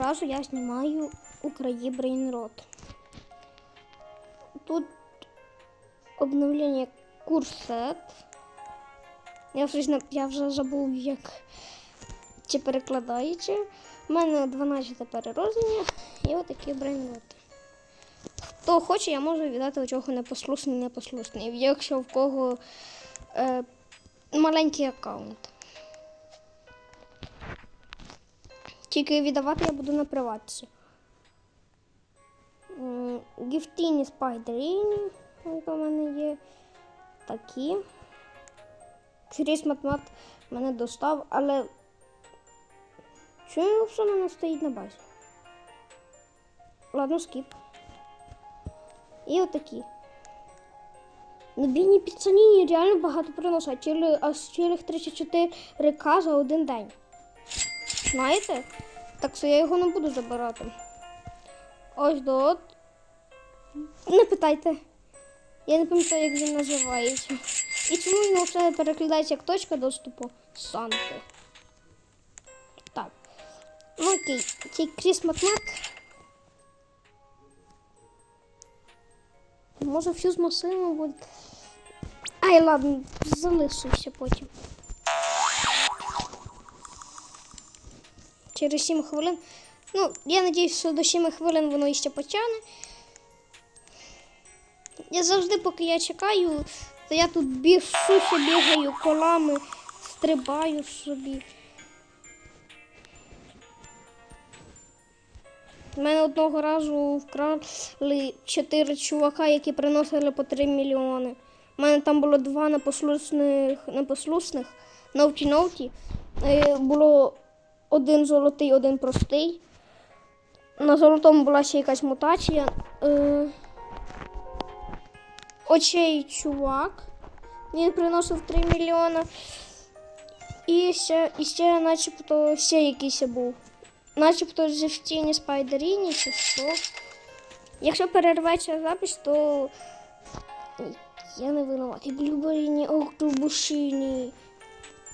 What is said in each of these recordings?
Разу я знімаю Украї Брейнрот. Тут обновлення курсет. Я вже, я вже забув, як чи перекладаючи. У мене 12 переродження і отакі брейнроти. Хто хоче, я можу віддати у чого непослушний, непослушний. Якщо в кого е, маленький аккаунт. Тільки віддавати я буду на приватці. Гіфтіні спайдеріні, у мене є. Такі. Кріс Матмат мене достав, але чому все мене стоїть на базі? Ладно, скіп. І отакі. Ну, бійні піцаніні реально багато приносять. Аж цілих 34 к за один день. Знаєте? Так що я його не буду забирати. Ось до. Не питайте. Я не пам'ятаю, як він називається. І чому його все перекладається як точка доступу Санти. Так. Ну окей, цей Кріс Матмат. Може всю з масиву буде. Ай, ладно, залишився потім. Через 7 хвилин. Ну, я надіюсь, що до 7 хвилин воно іще потягне. Я завжди, поки я чекаю, то я тут бігшуся, бігаю колами, стрибаю собі. У мене одного разу вкрали чотири чувака, які приносили по 3 мільйони. У мене там було два непослушних, непослушних новті-новті. Е, Було один золотий, один простий. На золотому була ще якась мутація. Е, Очей чувак. Він приносив 3 мільйони. І ще, і ще начебто ще якийсь був. Начебто зі в тіні спайдеріні чи що. Якщо перерветься запис, то я не винуватий. Блюберіні, октубушині.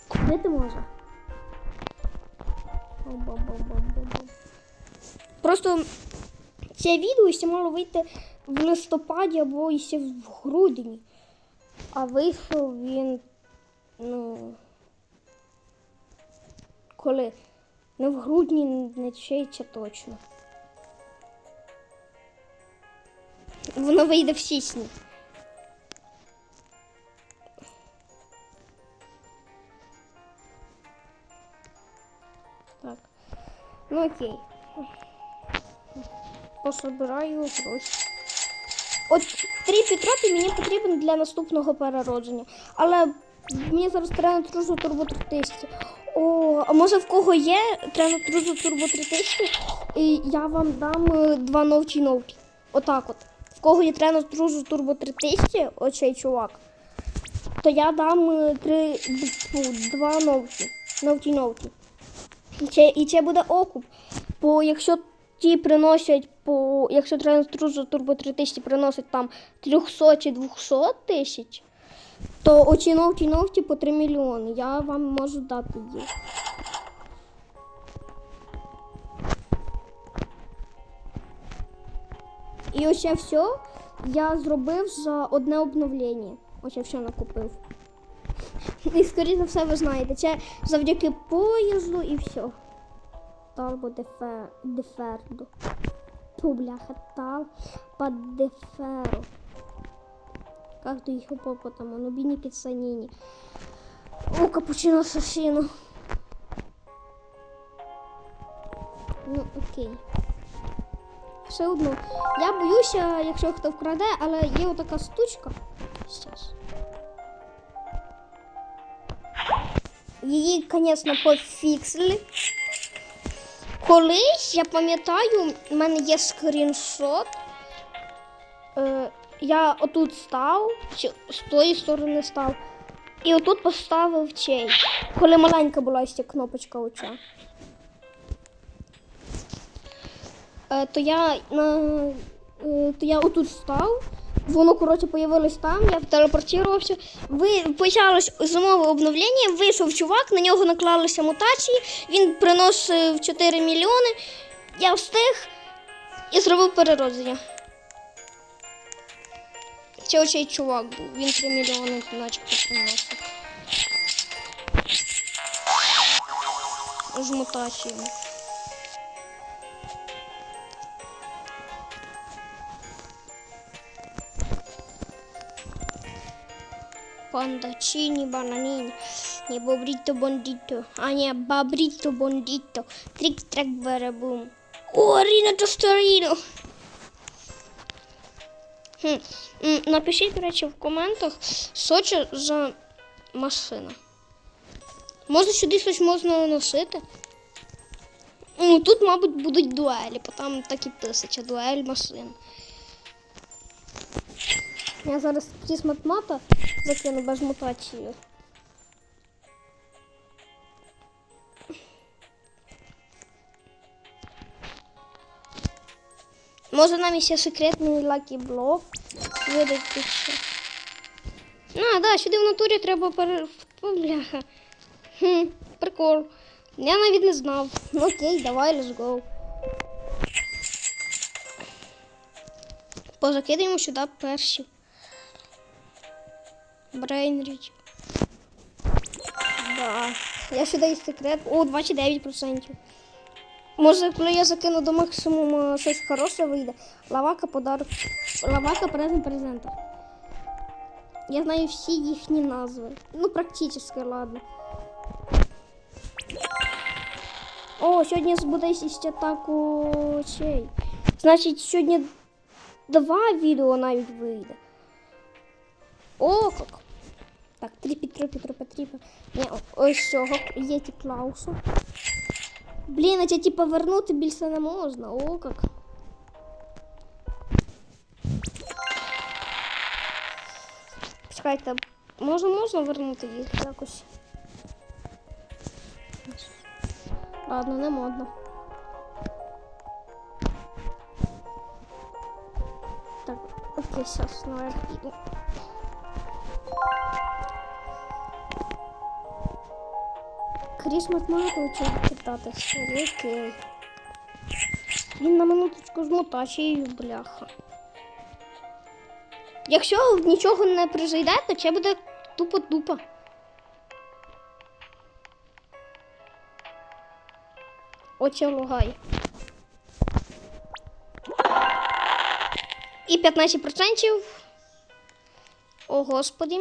Куди ти може? Просто це відео ще мало вийти в листопаді або ще в грудні. А вийшов він, ну. Коли? Не в грудні, не ще точно. Воно вийде в січні. Так. Ну окей. Пособираю гроші. От три підроти мені потрібен для наступного переродження. Але мені зараз треба на трузу турбо 3000. О, а може в кого є треба трузу турбо 3000? І я вам дам е, два новті новті. Отак от. В кого є на трузу турбо 3000, оцей чувак, то я дам е, три, два новті. Новті новті. І це буде окуп. Бо якщо ті приносять по. Якщо транструзу Турбо 3000 приносить там 300 чи 200 тисяч, то оці новті новті по 3 мільйони. Я вам можу дати їх. І ось все я зробив за одне обновлення. Я все накупив. І скоріше все ви знаєте, це завдяки поїзду і все. Талбо дефе, дефердо. Ту, бляха, тал по деферо. Как до їх попотому? Ну, біні піцаніні. О, капучино сашино. Ну, окей. Все одно. Я боюся, якщо хто вкраде, але є отака штучка. Щас. Її, звісно, пофіксили. Колись, я пам'ятаю, в мене є скріншот. Е, я отут став, чи з тої сторони став. І отут поставив цей. Коли маленька була ще кнопочка оця. Е, то я е, то я отут став. Воно, коротше, появилось там, я телепортувався. Ви почалось зимове обновлення, вийшов чувак, на нього наклалися мутації, він приносив 4 мільйони. Я встиг і зробив переродження. Це оцей чувак був. Він 3 мільйони начебто приносив. З мутаціями. Пандачині, бананіні, не бобріто бондіто, а не бабріто бондіто, трік-трек беребум. О. Напишіть, до речі, в коментах, що за машина. Може сюди щось можна носити? Ну, тут, мабуть, будуть дуелі, бо там так і писать, дуель машин. Я зараз ці матмата закину без мутації. Може нам ще секретний лакі блок видати ще. А, да, сюди в натурі треба пере... Бляха. Хм, прикол. Я навіть не знав. Ну окей, давай, let's go. Позакидаємо сюди перші. Брейнріч. Да. Я сюди і секрет. О, 29%. Може, коли я закину до максимуму щось хороше вийде. Лавака подарок. Лавака презент презента. Я знаю всі їхні назви. Ну, практично, ладно. О, сьогодні буде ще атаку цей. Значить, сьогодні два відео навіть вийде. О, як. Так, тріпі, тріпі, тріпі, тріпі. Ні, ось цього. Є ті Клаусу. Блін, а тебе типа вернути більше не можна. О, як. Чекайте, може можна вернути їх якось? Ладно, не модно. Так, окей, сейчас наверх Кріс Матмара почав кидати свої. Він на минуточку з мутацією, бляха. Якщо нічого не призайде, то це буде тупо-тупо. Оце лугай. І 15%. О, господі.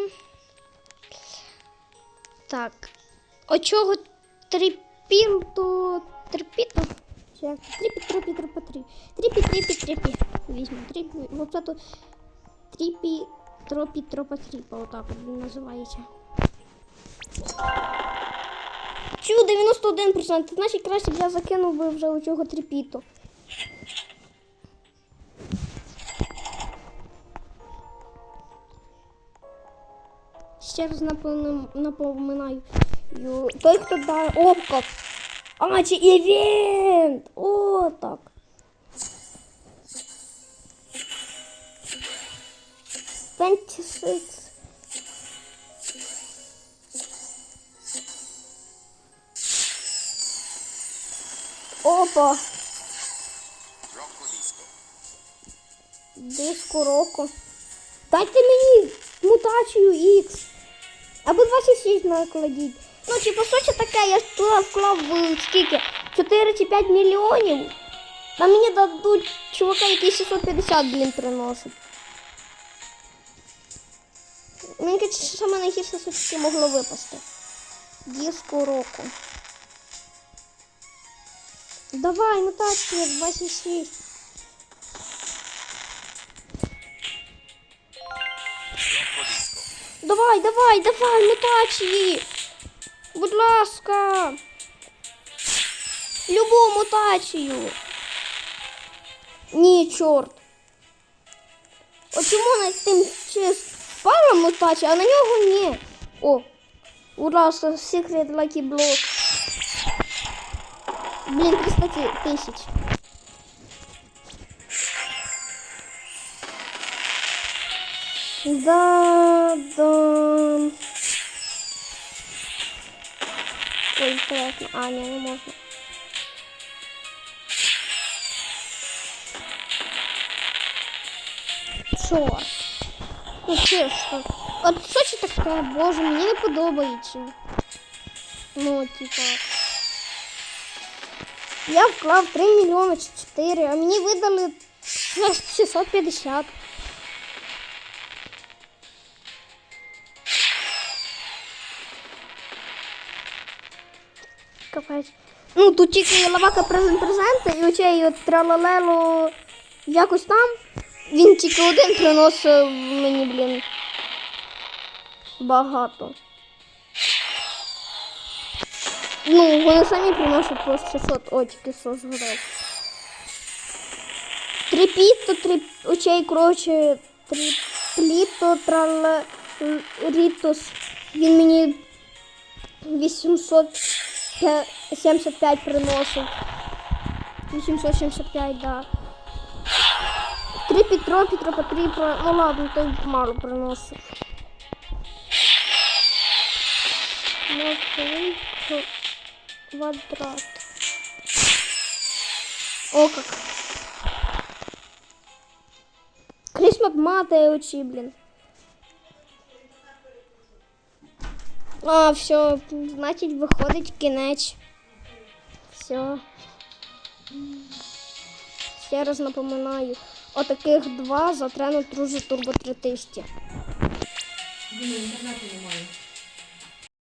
Так. Очого трипін трипіто. Як? Трипі, трипі, трипі, трипі. Трипі, трипі, трипі. Візьму трипі. Взагалі трипі, тропі, тропа, тріпа. Отак він називається. Чу, 91%. Значить, краще б я закинув би вже у цього трипіту. Ще раз напоминаю. Ю- Той, хто дає опка. А, це івент! О, так. Twenty six. Опа, диско року. Дайте мені мутацію X. Або 26 накладіть. Ну, чи по суті таке, я туди вклав скільки? 4 чи 5 мільйонів. А мені дадуть чувака, який 650, блін, приносить. Мені кажуть, що саме найгірше все могло випасти. Диско року. Давай, мутація 26. Rocco Disco. Давай, давай, давай, мутації. Будь ласка. Любу мутацію. Ні, чорт. От чому на тим ще впала мутація, а на нього ні. О, ура, секрет Lucky Block. Блін, 300 тисяч. Да, да. интересно. А, не, не можно. Что? Ну ще що? От що ще таке, боже, мне не подобається. Ну, типа. Я вклав 3 мільйони чи 4, а мені видали 650. Капець. Ну, тут тільки лавака презент презента і оцей тралалело якось там. Він тільки один приносив мені, блін. Багато. Ну, вони самі приносять по 600 о, тільки що згадав. Три піто, три очей, коротше, три пліто, трала, рітос. Він мені 875 приносив. 875, да. Три Петро, Петро по три, про- ну ладно, то мало приносив. Мозговий квадрат. О, как. Крисмат мати очі, блін. А, все, значить, виходить кінець. Все. Ще раз напоминаю. Отаких два за трену турботретисті. турбо 3000. Блін, інтернету немає.